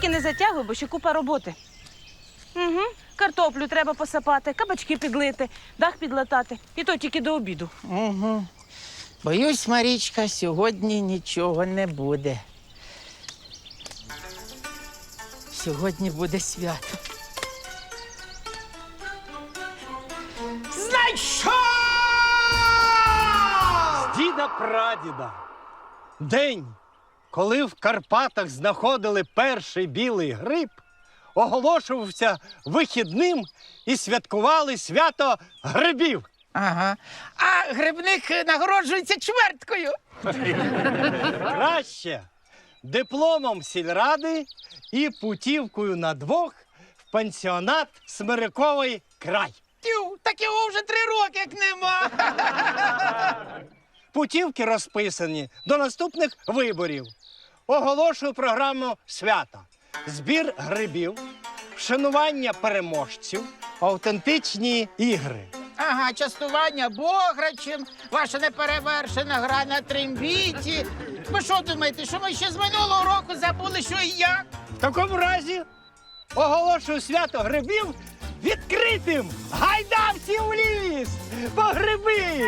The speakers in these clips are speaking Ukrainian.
тільки не затягуй, бо ще купа роботи. Угу. Картоплю треба посапати, кабачки підлити, дах підлатати. І то тільки до обіду. Угу. Боюсь, Марічка, сьогодні нічого не буде. Сьогодні буде свято. З діда прадіда. День, коли в Карпатах знаходили перший білий гриб, оголошувався вихідним і святкували свято грибів. Ага. А грибник нагороджується чверткою. Краще дипломом сільради і путівкою на двох в пансіонат Смириковий край. Тю, так його вже три роки як нема. Путівки розписані до наступних виборів. Оголошую програму свята: збір грибів, вшанування переможців, автентичні ігри. Ага, частування бограчем, ваша неперевершена гра на трембіті. Ви що думаєте, що ми ще з минулого року забули, що і як? В такому разі оголошую свято грибів відкритим! Гайда всі в ліс! По гриби!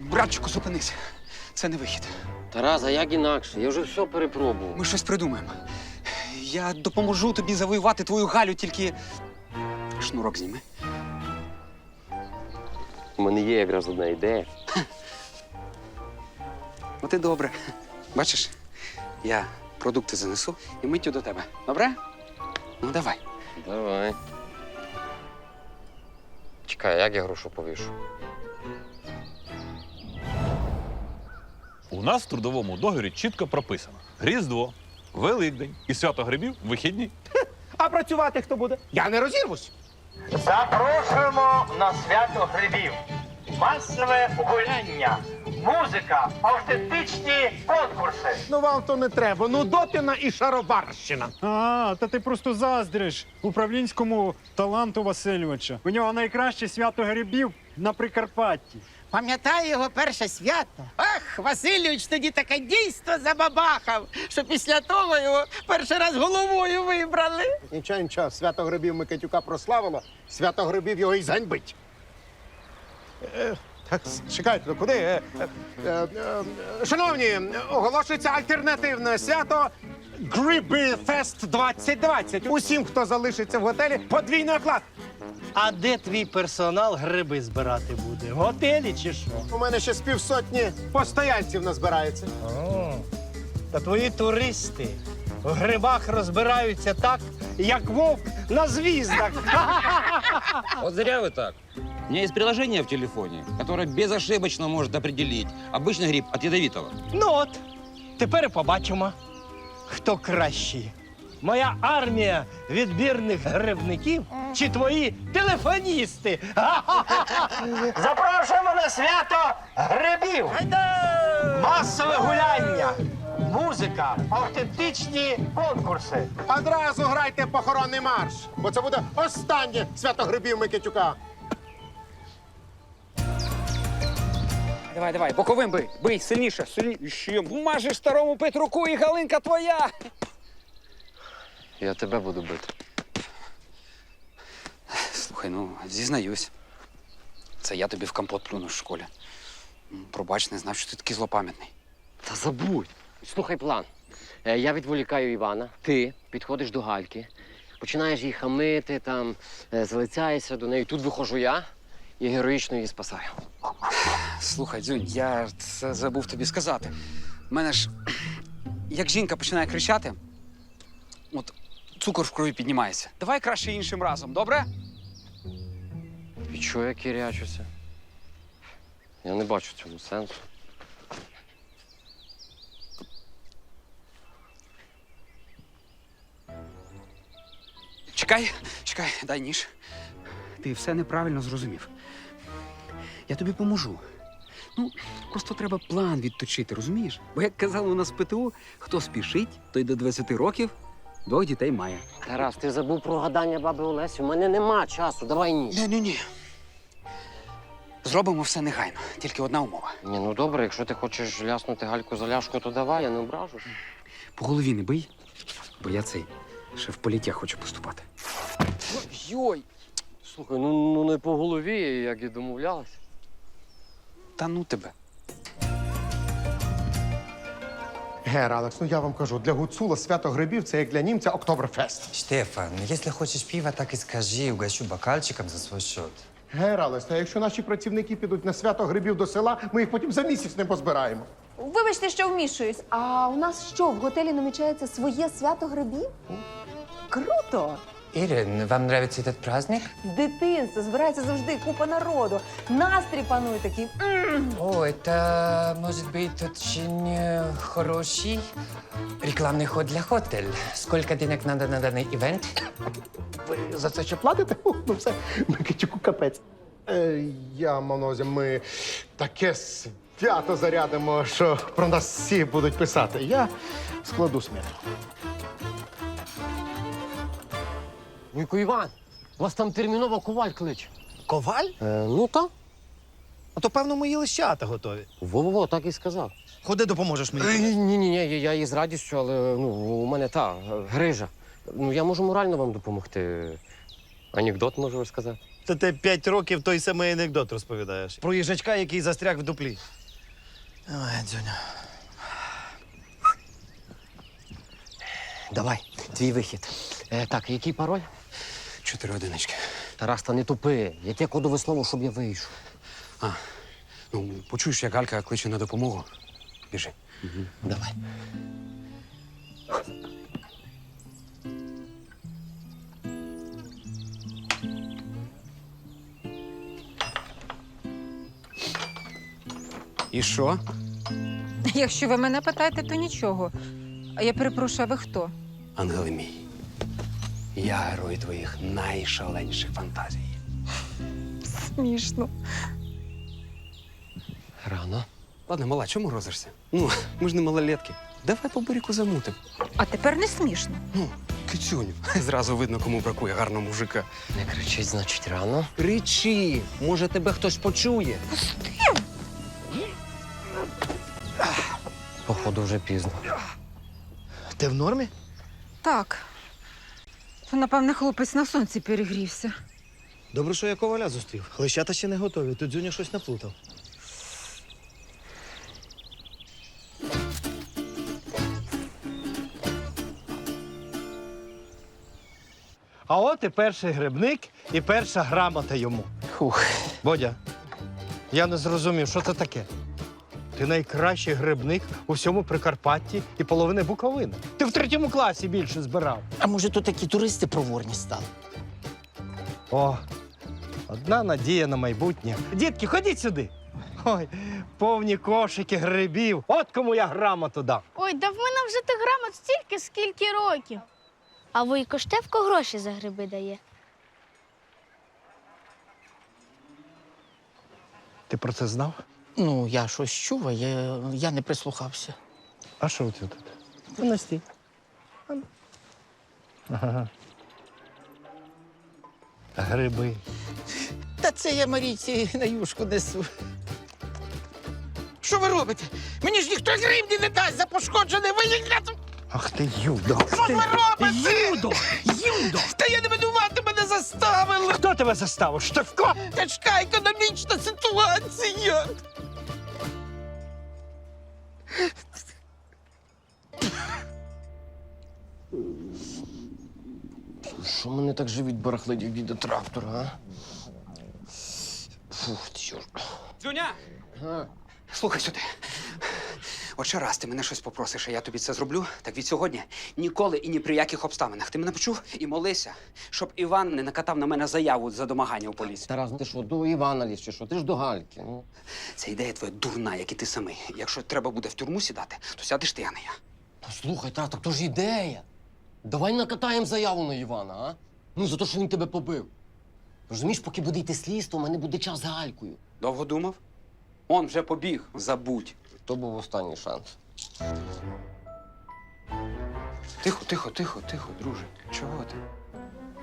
Братчику, зупинись. Це не вихід. Тарас, а як інакше? Я вже все перепробував. Ми щось придумаємо. Я допоможу тобі завоювати твою Галю, тільки шнурок зніми. У мене є якраз одна ідея. От і добре. Бачиш, я продукти занесу і миттю до тебе. Добре? Ну, давай. Давай. Чекай, як я грошу повішу? У нас в трудовому договорі чітко прописано: Різдво, Великдень і свято грибів вихідні. А працювати хто буде? Я не розірвусь. Запрошуємо на свято грибів. Масове гуляння, музика, автентичні конкурси. Ну вам то не треба. Ну дотина і шаробарщина. А, та ти просто заздриш управлінському таланту Васильовича. У нього найкраще свято грибів на Прикарпатті. Пам'ятаю його перше свято. Ах, Васильович тоді таке дійство забабахав, що після того його перший раз головою вибрали. Нічого, нічого, свято грибів Микитюка прославило, свято грибів його і зганьбить. Е, Так, чекайте, ну куди? Е, е, Шановні, оголошується альтернативне свято Гриби Фест 2020. Усім, хто залишиться в готелі, подвійний оклад. А де твій персонал гриби збирати буде? В готелі чи що? У мене ще з півсотні постоянців назбирається. О, та твої туристи в грибах розбираються так, як вовк на звіздах. Вот зря вы так. У меня есть приложение в телефоне, которое безошибочно может определить обычный гриб от ядовитого. Ну от, тепер і побачимо, хто кращий. Моя армія відбірних грибників чи твої телефоністи? Запрошуємо на свято грибів! Масове гуляння, музика, автентичні конкурси. Одразу грайте похоронний марш, бо це буде останнє свято грибів Микитюка. Давай, давай, боковим бий. Бий сильніше, сильніше. Мажеш старому Петруку і Галинка твоя. Я тебе буду бити. Слухай, ну зізнаюсь. Це я тобі в компот плюнув в школі. Пробач, не знав, що ти такий злопам'ятний. Та забудь. Слухай план. Е, Я відволікаю Івана, ти підходиш до Гальки, починаєш її хамити, там, е, залицяєшся до неї. Тут виходжу я і героїчно її спасаю. Слухай, Дзюнь, я це забув тобі сказати. У мене ж, як жінка починає кричати, от цукор в крові піднімається. Давай краще іншим разом, добре? І чого я кирячуся? Я не бачу в цьому сенсу. Чекай, чекай, дай ніж. Ти все неправильно зрозумів. Я тобі поможу. Ну, просто треба план відточити, розумієш? Бо як казали у нас в ПТУ, хто спішить, той до 20 років двох дітей має. Тарас, ти забув про гадання баби Олесі. У мене нема часу, давай ні. Ні, ні, ні. Зробимо все негайно, тільки одна умова. Ні, ну добре, якщо ти хочеш ляснути гальку за ляшку, то давай, я не ображу. По голові не бий, бо я цей ще в поліття хочу поступати. Йой! Слухай, ну, ну не по голові, як і домовлялися. Та ну тебе. Гер, Алекс, ну я вам кажу, для гуцула свято грибів це як для німця Октоберфест. Штефан, если хочешь пива, так и скажи, угощу бокальчиком за свой счет. Гер, Алекс, а якщо наші працівники підуть на свято грибів до села, ми їх потім за місяць не позбираємо. Вибачте, що вмішуюсь. А у нас що, в готелі намічається своє свято грибів? Круто! Ирин, вам нравится этот праздник? З дитинства збирається завжди купа народу. Настрій панує такий. м О, это может быть очень э, хороший рекламный ход для хотель. Сколько денег надо на данный ивент? Ви за це ще платите? Ух, Ну все, Микитюку капець. Е, я мав на увазі, ми таке свято зарядимо, що про нас всі будуть писати. Я складу смету. Вуйко Іван, вас там терміново коваль кличе. Коваль? Е, ну так. А то, певно, мої лищата готові. Во-во-во, так і сказав. Ходи, допоможеш мені. Ні, ні, ні, я, я їй з радістю, але ну, у мене та е, грижа. Ну, я можу морально вам допомогти. Анекдот можу розказати. Та ти п'ять років той самий анекдот розповідаєш. Про їжачка, який застряг в дуплі. Ой, дзюня. Давай, твій вихід. Е, так, який пароль? Чотири одинички. Тарас, та не тупи. Яке кодове слово, щоб я вийшов? А, ну, почуєш, як Галька кличе на допомогу. Біжи. Давай. І що? Якщо ви мене питаєте, то нічого. А я перепрошую, а ви хто? Ангели мій. Я герой твоїх найшаленіших фантазій. Смішно. Рано. Ладно, мала, чому розишся? Ну, ми ж не малолетки. Давай по буріку замутим. А тепер не смішно. Ну, кицюню. Зразу видно, кому бракує гарного мужика. Не кричить, значить, рано. Кричи! Може, тебе хтось почує. Походу, вже пізно. Ти в нормі? Так. То, напевне, хлопець на сонці перегрівся. Добре, що я коваля зустрів. Лищата ще не готові. Тут дзюня щось наплутав. А от і перший грибник, і перша грамота йому. Фух. Бодя, я не зрозумів, що це таке. Ти найкращий грибник у всьому Прикарпатті і половини Буковини. Ти в третьому класі більше збирав. А може, тут такі туристи проворні стали? О, одна надія на майбутнє. Дітки, ходіть сюди. Ой, повні кошики грибів. От кому я грамоту дав. Ой, да в мене вже тих грамот стільки, скільки років. А Вуйко Штефко гроші за гриби дає. Ти про це знав? Ну, я щось чув, а я, я не прислухався. А що це тут? Ну, на стій. Ага. Гриби. Та це я Марійці на юшку несу. Що ви робите? Мені ж ніхто гривні не дасть за пошкоджене виїхати. Ах ти юдо. Що ви робите? Юдо! Юдо! Та я не винувати, мене заставили. Хто тебе заставив? Штовко? Тяжка економічна ситуація. Що мене так живіть барахлить, як діда трактора, а? Фух, чорт. Дзюня! Слухай сюди. От ще раз ти мене щось попросиш, а я тобі це зроблю. Так від сьогодні ніколи і ні при яких обставинах. Ти мене почув і молися, щоб Іван не накатав на мене заяву за домагання у поліції. Тарас, ти що, до Івана ліз чи що? Ти ж до Гальки. Ну. Це ідея твоя дурна, як і ти самий. Якщо треба буде в тюрму сідати, то сядеш ти, а не я. Та слухай, Тарас, так то ж ідея. Давай накатаємо заяву на Івана, а? Ну, за те, що він тебе побив. Розумієш, поки буде йти слідство, у мене буде час з Галькою. Довго думав? Он вже побіг, забудь. То був останній шанс. Тихо, тихо, тихо, тихо, друже. Чого ти?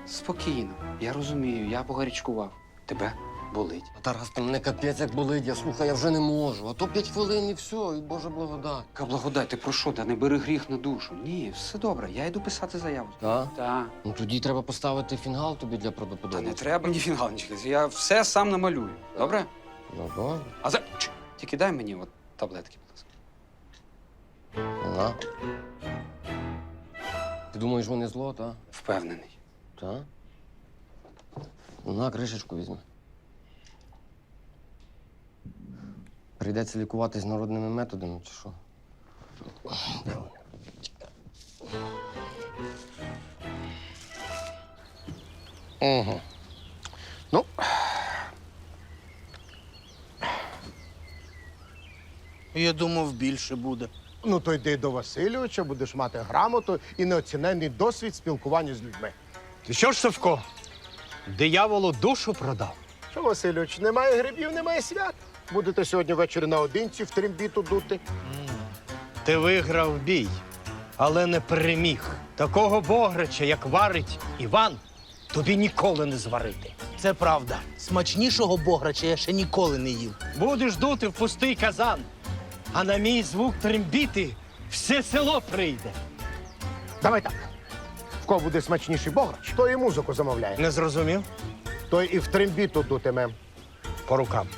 Спокійно. Я розумію, я погарячкував. Тебе болить. Тарас, ти мене капець як болить, я слухай, я вже не можу. А то п'ять хвилин і все, і Боже благодать. Яка благодать, ти про що? Та не бери гріх на душу. Ні, все добре, я йду писати заяву. Так? Так. Ну тоді треба поставити фінгал тобі для Та правдоподобності. не треба ні фінгалнички. Я все сам намалюю. Добре? Ну, добре. А за. Чш, Тільки дай мені от таблетки, будь ласка. На. Ти думаєш, вони зло, так? Впевнений. Так? На, кришечку візьми. Прийдеться лікуватись народними методами, чи що? Де вони? Я думав, більше буде. Ну, то йди до Васильовича, будеш мати грамоту і неоціненний досвід спілкування з людьми. Ти що ж, Савко? Дияволу душу продав. Що, Васильович, немає грибів, немає свят. Будете сьогодні ввечері наодинці в трембіту дути. Ти виграв бій, але не переміг. Такого бограча, як варить Іван, тобі ніколи не зварити. Це правда. Смачнішого бограча я ще ніколи не їв. Будеш дути в пустий казан, а на мій звук трембіти все село прийде. Давай так. В кого буде смачніший бограч, той і музику замовляє. Не зрозумів? Той і в трембіту дутиме. По рукам.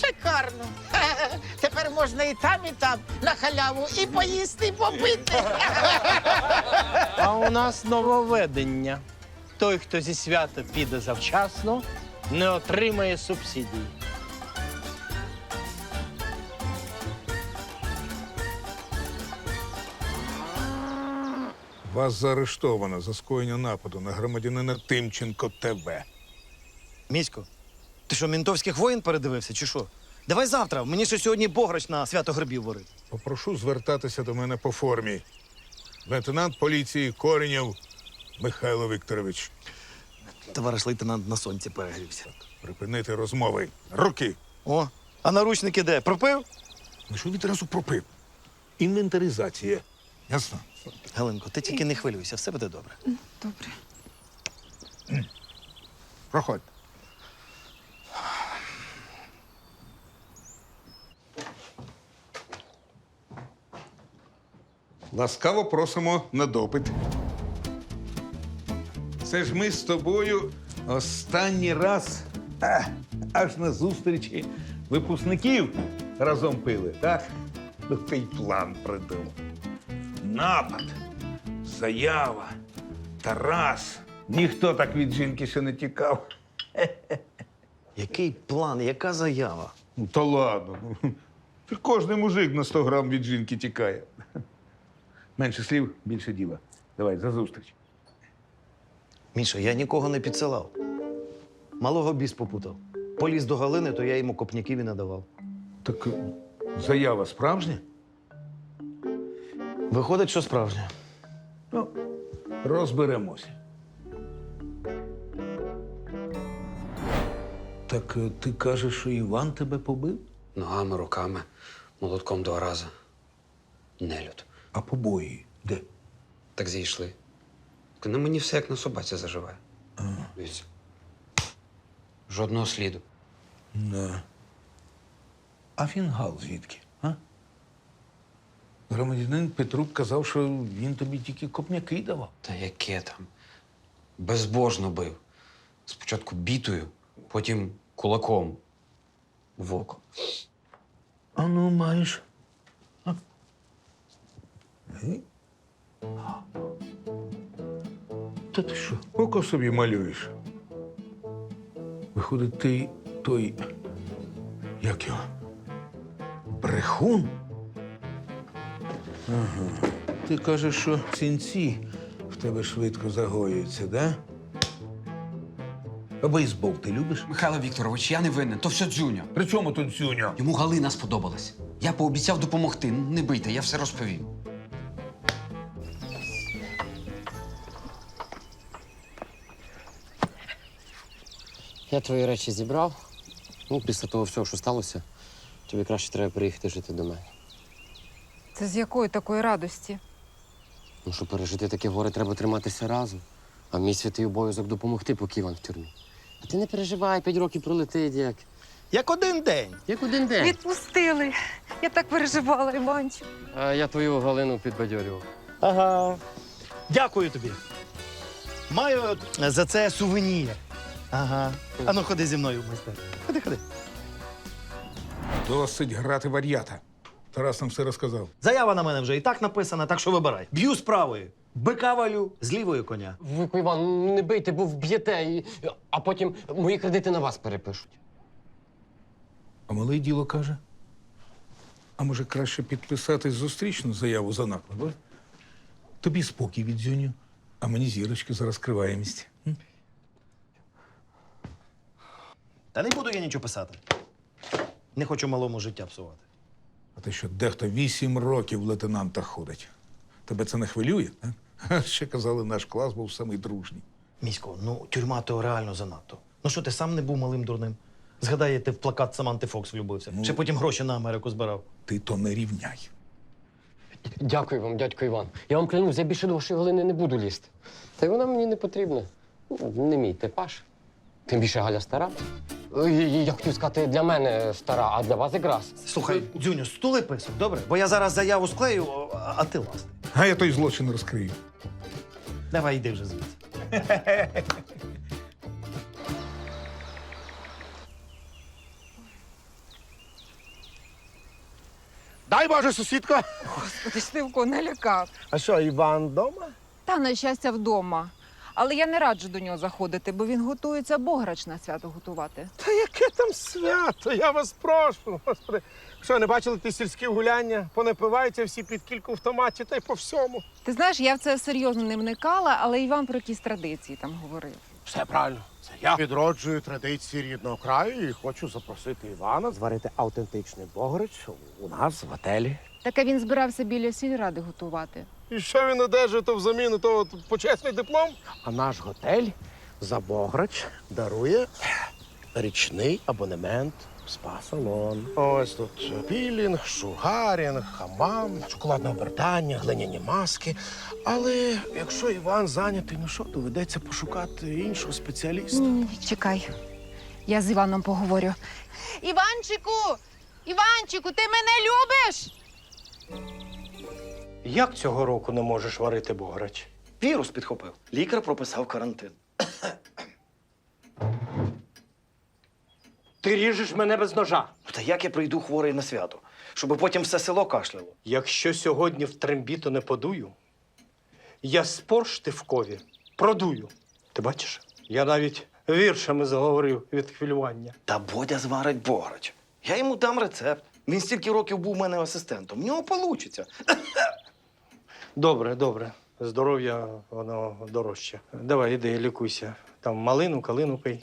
Шикарно. Тепер можна і там, і там на халяву і поїсти, і попити. А у нас нововведення. Той, хто зі свята піде завчасно, не отримає субсидії. Вас заарештовано за скоєння нападу на громадянина Тимченко ТВ. Місько, ти що, ментовських воїн передивився, чи що? Давай завтра. Мені ще сьогодні бограч на свято грибів варить. Попрошу звертатися до мене по формі. Лейтенант поліції Коренєв Михайло Вікторович. Товариш лейтенант на сонці перегрівся. Припинити розмови. Руки! О, а наручники де? Пропив? Ну що відразу пропив? Інвентаризація. Ясно? Галинко, ти тільки не хвилюйся, все буде добре. Добре. Проходь. Ласкаво просимо на допит. Це ж ми з тобою останній раз а, аж на зустрічі випускників разом пили, так? Ну, ти й план придумав. Напад, заява, Тарас. Ніхто так від жінки ще не тікав. Який план, яка заява? Ну, та ладно. ну, кожний мужик на 100 грам від жінки тікає. Менше слів, більше діла. Давай, за зустріч. Міша, я нікого не підсилав. Малого біс попутав. Поліз до Галини, то я йому копняків і надавав. Так е, заява справжня? Виходить, що справжнє. Ну, розберемося. Так е, ти кажеш, що Іван тебе побив? Ногами, руками, молотком два рази. Нелюд. А побої де? Так зійшли. Так На мені все як на собаці заживає. Дивіться. Жодного сліду. Да. А фінгал звідки? Громадянин Петрук казав, що він тобі тільки копняки давав. Та яке там? Безбожно бив. Спочатку бітою, потім кулаком в око. А ну, маєш. А? Та ти що? Око собі малюєш. Виходить, ти той. Як його? Брехун? Ага. Ти кажеш, що сінці в тебе швидко загоюються, да? А бейсбол ти любиш? Михайло Вікторович, я не винен, то все дзюня. При чому тут дзюня? Йому Галина сподобалась. Я пообіцяв допомогти. Не бийте, я все розповім. Я твої речі зібрав. Ну, після того всього, що сталося, тобі краще треба приїхати жити до мене. Це з якої такої радості? Ну, щоб пережити таке горе, треба триматися разом. А мій святий обов'язок допомогти, поки Іван в тюрмі. А ти не переживай, п'ять років пролетить як. Як один день. Як один день. Відпустили. Я так переживала, Іванчик. А я твою Галину підбадьорював. Ага. Дякую тобі. Маю за це сувенір. Ага. А ну ходи зі мною в майстерню. Ходи, ходи. Досить грати вар'ята. Тарас нам все розказав. Заява на мене вже і так написана, так що вибирай. Б'ю з правої, бика валю, з лівої коня. Вуйку Іван, ну не бийте, бо вб'єте, і... а потім мої кредити на вас перепишуть. А малий діло каже. А може краще підписати зустрічну заяву за наклад? а? Тобі спокій від дзюню, а мені зірочки за розкриваємість. М? Та не буду я нічого писати. Не хочу малому життя псувати. А те, що дехто вісім років в лейтенанта ходить. Тебе це не хвилює? А? Ще казали, наш клас був самий дружній. Місько, ну тюрма то реально занадто. Ну що ти сам не був малим дурним? Згадай, ти в плакат Саманти Фокс влюбився. Ще потім гроші на Америку збирав. Ти то не рівняй. Дякую вам, дядько Іван. Я вам клянусь, я більше до вашої Галини не буду лізти. Та й вона мені не потрібна. Ну, Не мій типаж. Тим більше Галя стара. Е, Я хотів сказати, для мене стара, а для вас якраз. Слухай, Дзюню, стули писок, добре? Бо я зараз заяву склею, а а ти ласти. А я той злочин розкрию. Давай йди вже звідси. Дай Боже, сусідко. Ти ж Сивко налякав. А що, Іван вдома? Та, на щастя, вдома. Але я не раджу до нього заходити, бо він готується бограч на свято готувати. Та яке там свято? Я вас прошу. Господи. Що, не бачили ті сільські гуляння? Понапиваються всі під кільку в томаті та й по всьому. Ти знаєш, я в це серйозно не вникала, але Іван про якісь традиції там говорив. Все правильно. Це я відроджую традиції рідного краю і хочу запросити Івана зварити автентичний бограч у нас в готелі. Так а він збирався біля сільради готувати. І що він одержує то взамін того почесний диплом? А наш готель за бограч дарує річний абонемент в спа-салон. Ось тут пілінг, шугарінг, хамам, шоколадне обертання, глиняні маски. Але якщо Іван зайнятий, ну що, доведеться пошукати іншого спеціаліста. Чекай, я з Іваном поговорю. Іванчику! Іванчику, ти мене любиш? Як цього року не можеш варити бограч? Вірус підхопив. Лікар прописав карантин. Ти ріжеш мене без ножа. Ну, Та як я прийду хворий на свято, щоб потім все село кашляло? Якщо сьогодні в трембіту не подую, я спор штивкові продую. Ти бачиш? Я навіть віршами заговорив від хвилювання. Та Бодя зварить бограч. Я йому дам рецепт. Він стільки років був у мене асистентом. В нього вийде. Добре, добре. Здоров'я воно дорожче. Давай, іди, лікуйся. Там малину, калину пий.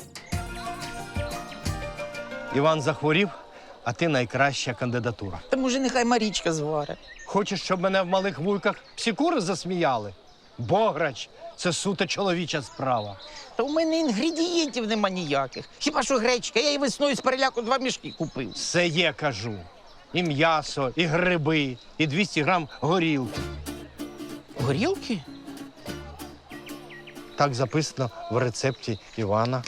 Іван захворів, а ти найкраща кандидатура. Та може, нехай Марічка зваре. Хочеш, щоб мене в малих вуйках всі кури засміяли? Бограч це суто чоловіча справа. Та у мене інгредієнтів нема ніяких. Хіба що гречка, я її весною з переляку два мішки купив. Все є, кажу. І м'ясо, і гриби, і 200 грам горілки. Горілки? Так записано в рецепті Івана.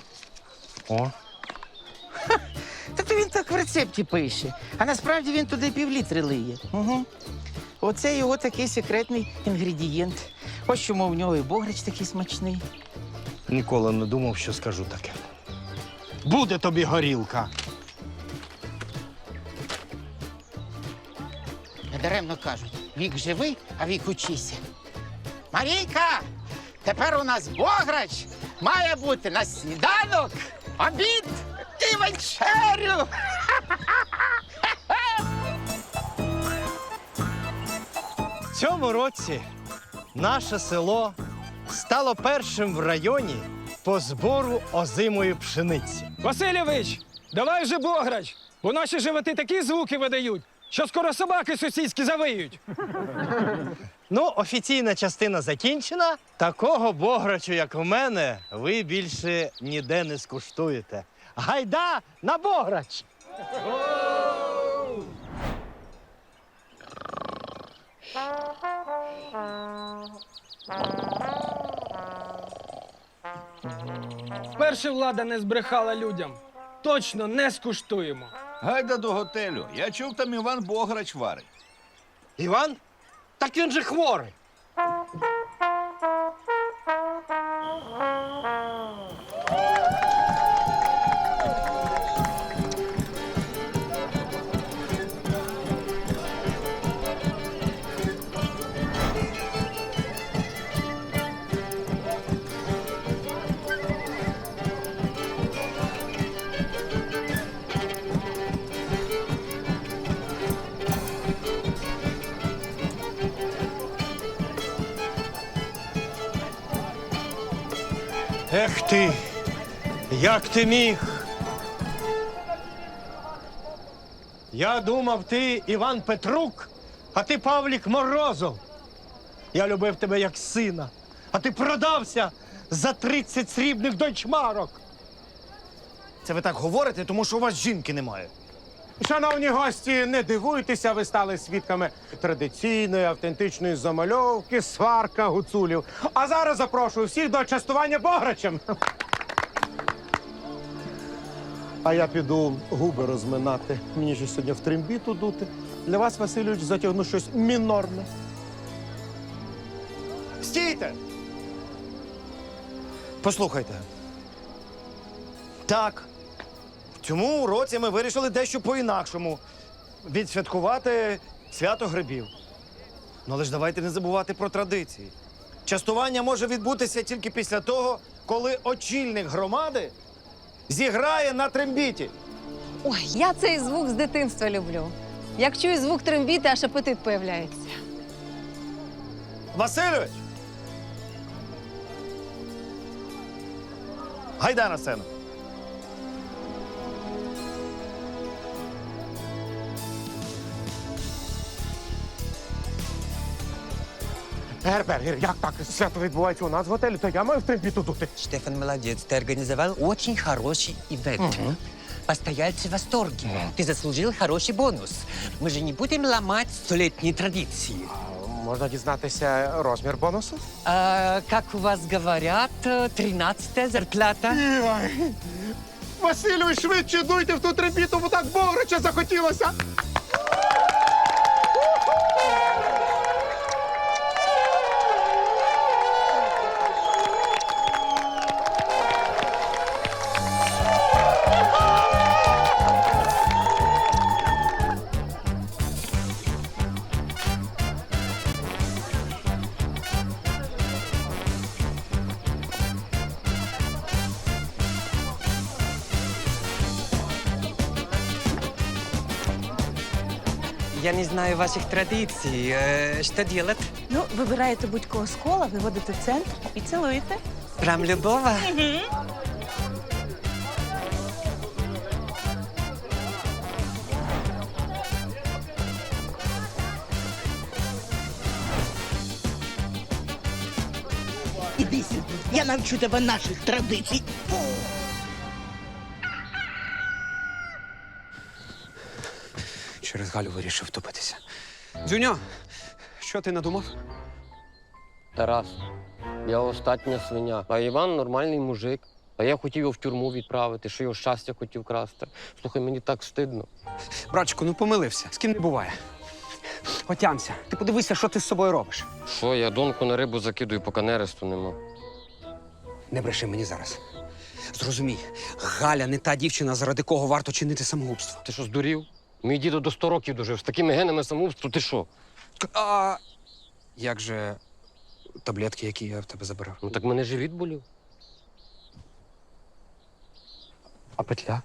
О. Та то він так в рецепті пише. А насправді він туди півлітри лиє. Угу. Оце його такий секретний інгредієнт. Ось чому в нього і бограч такий смачний. Ніколи не думав, що скажу таке. Буде тобі горілка. Недаремно кажуть, вік живий, а вік учися. Марійка, тепер у нас бограч має бути на сніданок, обід і вечерю. В цьому році наше село стало першим в районі по збору озимої пшениці. Васильович, давай вже бограч, бо наші животи такі звуки видають, що скоро собаки сусідські завиють. Ну, офіційна частина закінчена. Такого бограчу, як у мене, ви більше ніде не скуштуєте. Гайда на бограч! Вперше влада не збрехала людям. Точно не скуштуємо. Гайда до готелю. Я чув, там Іван Бограч варить. Іван? Так він же хворий. Ти міг? Я думав, ти Іван Петрук, а ти Павлік Морозов. Я любив тебе як сина, а ти продався за 30 срібних дочмарок. Це ви так говорите, тому що у вас жінки немає. Шановні гості, не дивуйтеся, ви стали свідками традиційної автентичної замальовки, сварка гуцулів. А зараз запрошую всіх до частування бограчем. А я піду губи розминати. Мені ж сьогодні в трембіту дути. Для вас, Васильович, затягну щось мінорне. Стійте! Послухайте. Так. В цьому році ми вирішили дещо по-інакшому відсвяткувати свято грибів. Ну, але ж давайте не забувати про традиції. Частування може відбутися тільки після того, коли очільник громади зіграє на трембіті. Ой, я цей звук з дитинства люблю. Як чую звук трембіти, аж апетит появляється. Васильович! Гайда на сцену. Гербер, як так свято відбувається у нас в готелі, то я маю в трембіту дути. Штефан молодец, ты организовал очень хороший ивент. Постояльцы в восторге. Ты заслужил хороший бонус. Мы же не будем ломать столетние традиции. Можна дізнатися розмір бонусу? А, как у вас говорят, тринадцатая зарплата? Ой. Васильович, швидше дуйте в ту трембіту, бо так бограча захотілося. Знаю ваших традиций. Э, что делать? Ну, вибираєте будь-кого з кола, виводите в центр і цілуєте. Прям любого? Іди сюди, я навчу тебе наших традицій. Галю вирішив втопитися. Дзюньо, що ти надумав? Тарас, я остатня свиня, а Іван нормальний мужик. А я хотів його в тюрму відправити, що його щастя хотів красти. Слухай, мені так стидно. Братчику, ну помилився. З ким не буває. Отямся. Ти подивися, що ти з собою робиш. Що, я донку на рибу закидую, поки нересту нема. Не бреши мені зараз. Зрозумій, Галя не та дівчина, заради кого варто чинити самогубство. Ти що, здурів? Мій дідо до 100 років дожив з такими генами самогубства, ти що? А як же таблетки, які я в тебе забирав? Ну так мене живіт болів. А петля?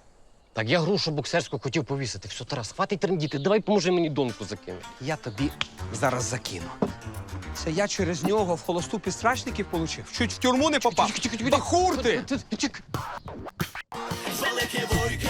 Так я грушу боксерську хотів повісити. Все, Тарас, хватить трендіти, давай поможи мені донку закинути. Я тобі зараз закину. Це я через нього в холосту підстрачників получив. Чуть в тюрму не попав. Бахур ти! Великі вуйки